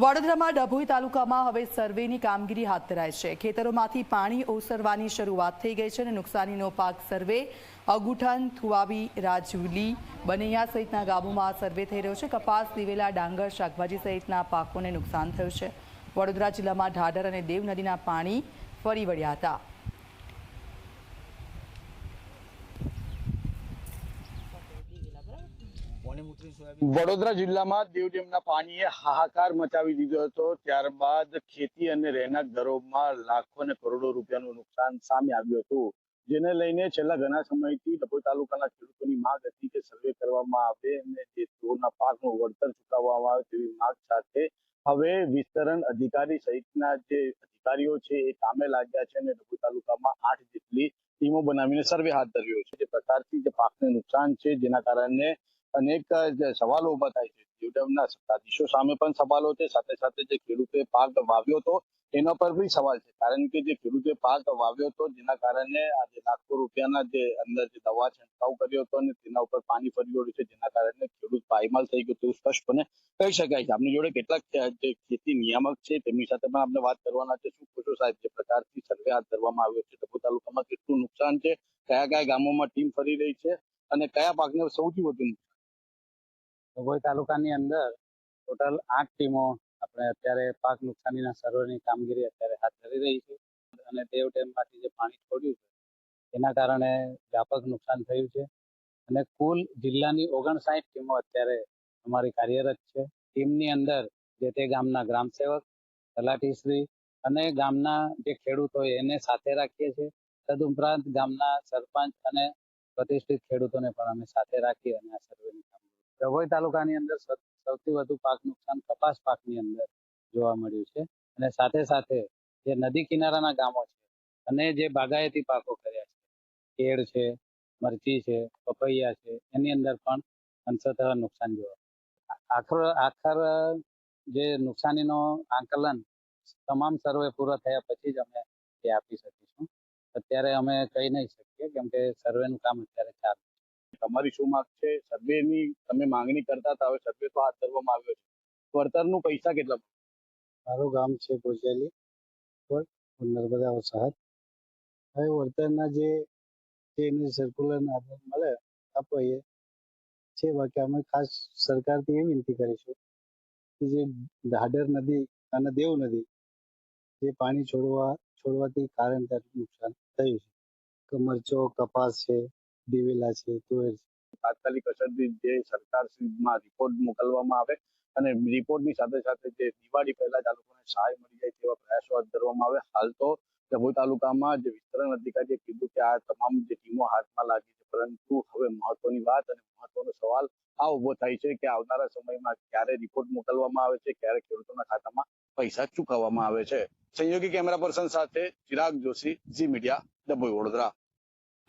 વડોદરામાં ડભોઈ તાલુકામાં હવે સર્વેની કામગીરી હાથ ધરાય છે. ખેતરોમાંથી પાણી ઓસરવાની શરૂઆત થઈ ગઈ છે અને નુકસાનીનો પાક સર્વે અગુઠન, થુવાવી, રાજુલી, બનૈયા સહિતના ગામોમાં સર્વે થઈ રહ્યો છે. કપાસ, દિવેલા, ડાંગર, શાકભાજી સહિતના પાકોને નુકસાન થયું છે. વડોદરા જિલ્લામાં ઢાઢર અને દેવ નદીના પાણી ફરી વળ્યા હતા. વડોદરા જિલ્લામાં દેવ ડેમના પાણીએ હાહાકાર મચાવી દીધો હતો. ત્યારબાદ ખેતી અને રહેણાંક ઘરોમાં લાખો અને કરોડો રૂપિયાનું નુકસાન સામે આવ્યું હતું. જેને લઈને છેલ્લા ઘણા સમયથી ડભોઈ તાલુકાના ખેડૂતોની માંગ હતી કે સર્વે કરવામાં આવે અને જે તેઓના પાકનું વળતર ચૂકવવામાં આવે તેવી માંગ સાથે હવે વિસ્તરણ અધિકારી સહિતના જે અધિકારીઓ છે એ કામે લાગ્યા છે અને ડભોઈ તાલુકામાં આઠ જેટલી ટીમો બનાવીને સર્વે હાથ ધર્યો છે. જે પ્રકારથી જે પાકને નુકસાન છે જેના કારણે અનેક સવાલો ઊભા થાય છે જીવડમના સત્તાધીશો સામે પણ સવાલો છે, સાથે સાથે જે ખેડૂતે પાક વાવ્યો હતો, એના પર બી સવાલ છે. કારણ કે જે ખેડૂતે પાક વાવ્યો હતો, જેના કારણે આજે લાખો રૂપિયાના જે અંદર જે દવા છંટકાવ કર્યો હતો અને તેના ઉપર પાણી ફરી વળ્યું છે, જેના કારણે ખેડૂત પાયમાલ થઈ ગયો તેવું સ્પષ્ટપણે કહી શકાય છે. આપની જોડે કેટલાક જે ખેતી નિયામક છે, તેમની સાથે પણ આપણે વાત કરવાના છે. શું પૂછો સાહેબ, જે પ્રકારથી સર્વે હાથ ધરવામાં આવ્યો છે ડભોઈ તાલુકામાં કેટલું નુકસાન છે, કયા કયા ગામોમાં ટીમ ફરી રહી છે, અને કયા પાકને સૌથી વધુ ડભોઈ તાલુકાની અંદર ટોટલ આઠ ટીમો આપણે અત્યારે પાક નુકસાનીના સર્વેની કામગીરી અત્યારે હાથ ધરી રહી છે. અને દેવ ડેમમાંથી જે પાણી છોડ્યું છે, એના કારણે વ્યાપક નુકસાન થયું છે. અને કુલ જિલ્લાની ઓગણસાઠ ટીમો અત્યારે અમારી કાર્યરત છે. ટીમની અંદર જે તે ગામના ગ્રામસેવક, તલાટીશ્રી અને ગામના જે ખેડૂત હોય એને સાથે રાખીએ છીએ. તદુપરાંત ગામના સરપંચ અને પ્રતિષ્ઠિત ખેડૂતોને પણ અમે સાથે રાખી અને આ સર્વેની કામગીરી ડભોઈ તાલુકાની અંદર સૌથી વધુ પાક નુકસાન કપાસ પાકની અંદર જોવા મળ્યું છે. અને સાથે સાથે જે નદી કિનારાના ગામો છે અને જે બાગાયતી પાકો કર્યા છે, કેળ છે, મરચી છે, પપૈયા છે, એની અંદર પણ અંશતઃ નુકસાન જોવા આખર આખર જે નુકસાનીનો આંકલન તમામ સર્વે પૂરો થયા પછી જ અમે એ આપી શકીશું. અત્યારે અમે કહી નહીં શકીએ કેમ કે સર્વેનું કામ અત્યારે ચાલુ તમારી શું માંગ છે? સર્વેની તમે માંગણી કરતા હતા, હવે સર્વે તો હાથ ધરવામાં આવ્યો છે. વળતરનું પૈસા કેટલા મારું ગામ છે ભોજાલી. નર્મદા વસાહત. હવે વળતરના જે એને સર્ક્યુલરના આધાર મળે, આપો છે બાકી અમે ખાસ સરકારથી એ વિનંતી કરીશું કે જે ધાડર નદી અને દેવ નદી, જે પાણી છોડવા, છોડવાથી કારણ નુકસાન થયું છે. મરચો કપાસ છે. દિવેલા છે, તો તાત્કાલિક અસરથી જે સરકારમાં રિપોર્ટ મોકલવામાં આવે અને રિપોર્ટની સાથે સાથે જે દિવાળી પહેલા જ સહાય મળી જાય તેવા પ્રયાસો હાથ ધરવામાં આવે. હાલ તો ડભોઈ તાલુકામાં જે વિસ્તરણ અધિકારીએ કીધું કે આ તમામ જે ટીમો હાથમાં લાગી છે, પરંતુ હવે મહત્વની વાત અને મહત્વનો સવાલ આ ઊભો થાય છે કે આવનારા સમયમાં ક્યારે રિપોર્ટ મોકલવામાં આવે છે, ક્યારે ખેડૂતોના ખાતામાં પૈસા ચૂકવવામાં આવે છે. સંયોગી કેમેરા પર્સન સાથે ચિરાગ જોશી, ઝી મીડિયા ડભોઈ વડોદરા.